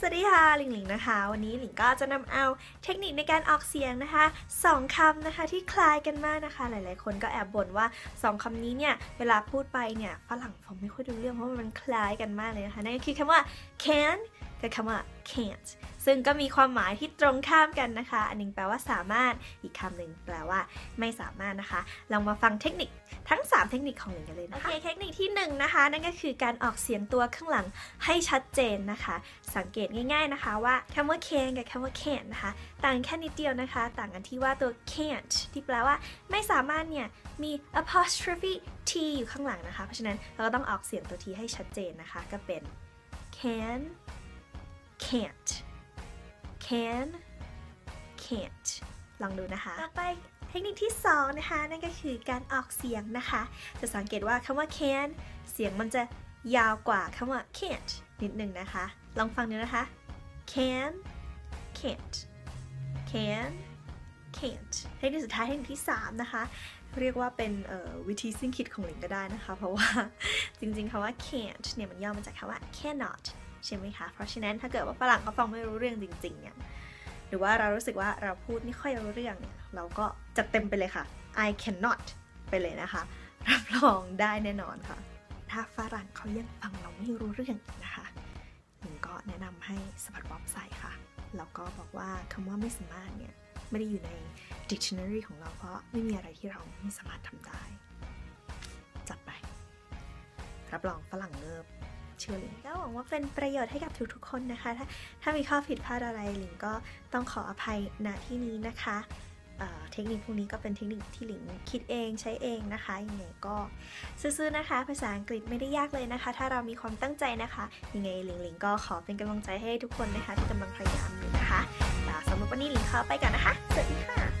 สวัสดีค่ะหลิงหลิงนะคะ วันนี้หลิงก็จะนำเอาเทคนิคในการออกเสียงนะคะสองคำนะคะที่คล้ายกันมากนะคะ หลาย ๆ คนก็แอบบ่นว่าสองคำนี้เนี่ยเวลาพูดไปเนี่ยฝรั่งฟังไม่ค่อยดูเรื่องเพราะมันคล้ายกันมากเลยนะคะนั่นก็คือคำว่า can กับคำว่า can't ซึ่งก็มีความหมายที่ตรงข้ามกันนะคะ อันหนึงแปลว่าสามารถ อีกคำหนึ่งแปลว่าไม่สามารถนะคะ ลองมาฟังเทคนิคทั้ง 3 เทคนิคของหลิงกันเลยนะคะ โอเค เทคนิคที่1นงนะคะ นั่นก็คือการออกเสียงตัวข้างหลังให้ชัดเจนนะคะ สังเกตง่าย ๆนะคะ ว่าคำว่า can กับคำว่า can't นะคะ ต่างแค่นิดเดียวนะคะ ต่างกันที่ว่าตัว can't ที่แปลว่าไม่สามารถเนี่ยมี apostrophe t อยู่ข้างหลังนะคะ เพราะฉะนั้นเราก็ต้องออกเสียงตัว t ให้ชัดเจนนะคะ ก็เป็น can can't can can't ลองดูนะคะต่อไปเทคนิคที่ 2 นะคะ นั่นก็คือการออกเสียงนะคะ จะสังเกตว่าคำว่า can เสียงมันจะ ยาวกว่าคำว่า can't นิดหนึ่งนะคะ ลองฟังดูนะคะ can can't can can't เทคนิคสุดท้ายเทคนิคที่ 3 นะคะ เรียกว่าเป็นวิธีสิ้นคิดของหลิงก็ได้นะคะ เพราะว่าจริงๆคำว่า can't เนี่ยมันย่อมาจากคำว่า cannot ใช่ไหมคะ เพราะฉะนั้นถ้าเกิดว่าฝรั่งเขาฟังไม่รู้เรื่องจริงๆเนี่ยหรือว่าเรารู้สึกว่าเราพูดไม่ค่อยรู้เรื่องเนี่ย เราก็จัดเต็มไปเลยค่ะ I cannot ไปเลยนะคะ รับรองได้แน่นอนค่ะ ถ้าฝรั่งเขายังฟังเราไม่รู้เรื่องนะคะหญิงก็แนะนำให้สะบัดบ๊อบใส่ค่ะ แล้วก็บอกว่าคำว่าไม่สามารถเนี่ย ไม่ได้อยู่ใน dictionary ของเราเพราะไม่มีอะไรที่เราไม่สามารถทำได้ จัดไป รับรองฝรั่งเงิบเชื่อหลิงก็หวังว่าเป็นประโยชน์ให้กับทุกๆคนนะคะ ถ้าถ้ามีข้อผิดพลาดอะไรหลิงก็ต้องขออภัยณที่นี้นะคะ เทคนิคพวกนี้ก็เป็นเทคนิคที่หลิงคิดเองใช้เองนะคะยังไงก็ซื่อๆนะคะ ภาษาอังกฤษไม่ได้ยากเลยนะคะ ถ้าเรามีความตั้งใจนะคะยังไงหลิงหลิงก็ขอเป็นกำลังใจให้ทุกคนนะคะที่กำลังพยายามอยู่นะคะสำหรับวันนี้หลิงขอไปก่อนนะคะสวัสดีค่ะ